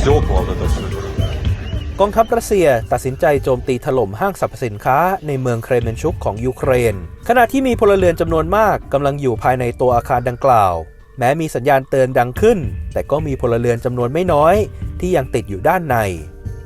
стекла, вот это все. กองทัพรัสเซียตัดสินใจโจมตีถล่มห้างสรรพสินค้าในเมืองเครเมนชุกของยูเครน ขณะที่มีพลเรือนจำนวนมากกำลังอยู่ภายในตัวอาคารดังกล่าว แม้มีสัญญาณเตือนดังขึ้น แต่ก็มีพลเรือนจำนวนไม่น้อย ที่ยังติดอยู่ด้านใน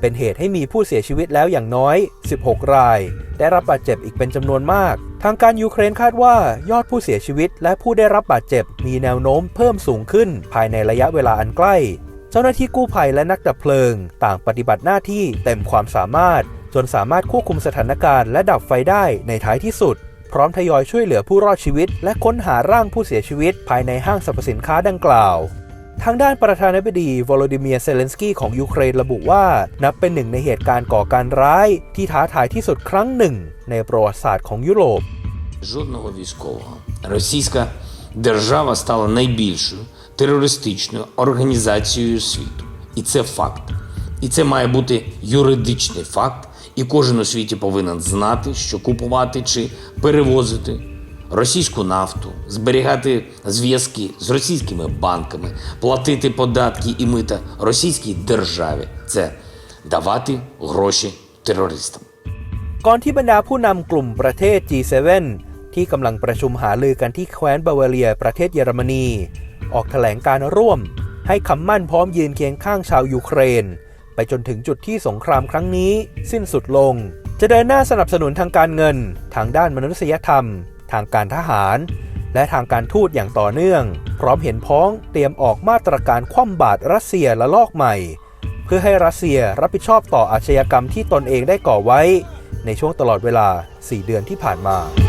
เป็นเหตุให้มีผู้เสียชีวิตแล้วอย่างน้อย 16 ราย ได้รับบาดเจ็บอีกเป็นจำนวนมาก ทางการยูเครนคาดว่ายอดผู้เสียชีวิต และผู้ได้รับบาดเจ็บมีแนวโน้มเพิ่มสูงขึ้น ภายในระยะเวลาอันใกล้ เ จ้าหน้าที่กู้ภัยและนักดับเพลิง ต่างปฏิบัติหน้าที่เต็มความสามารถ จนสามารถควบคุมสถานการณ์และดับไฟได้ในท้ายที่สุด พร้อมทยอยช่วยเหลือผู้รอดชีวิต และค้นหาร่างผู้เสียชีวิต ภายในห้างสรรพสินค้าดังกล่าว ทางด้านประธานาธิบดีวโลดิเมียร์เซเลนสกี้ของยูเครนระบุว่า นับเป็นหนึ่งในเหตุการณ์ก่อการร้าย ที่ท้าทายที่สุดครั้งหนึ่ง ในประวัติศาสตร์ของยุโรป Жодного військового. Російська держава стала найбільшою терористичною організацією світу. І це факт. І це має бути юридичний факт, і кожен у світі повинен знати, що купувати чи перевозити російську нафту, зберігати зв'язки з російськими банками, платити податки і мита російській державі це давати гроші терористам. ก่อนที่บรรดาผู้นำกลุ่มประเทศ G7 ที่กำลังประชุมหาลือกันที่แคว้นบาวาเรียประเทศเยอรมนี ออกแถลงการร่วม ให้คำมั่นพร้อมยืนเคียงข้างชาวยูเครน ไปจนถึงจุดที่สงครามครั้งนี้ สิ้นสุดลง จะเดินหน้าสนับสนุนทางการเงิน ทางด้านมนุษยธรรม ทางการทหาร และทางการทูตอย่างต่อเนื่อง พร้อมเห็นพ้องเตรียมออกมาตรการคว่ำบาตรรัสเซียละลอกใหม่ เพื่อให้รัสเซียรับผิดชอบต่ออาชญากรรมที่ตนเองได้ก่อไว้ ในช่วงตลอดเวลา 4 เดือนที่ผ่านมา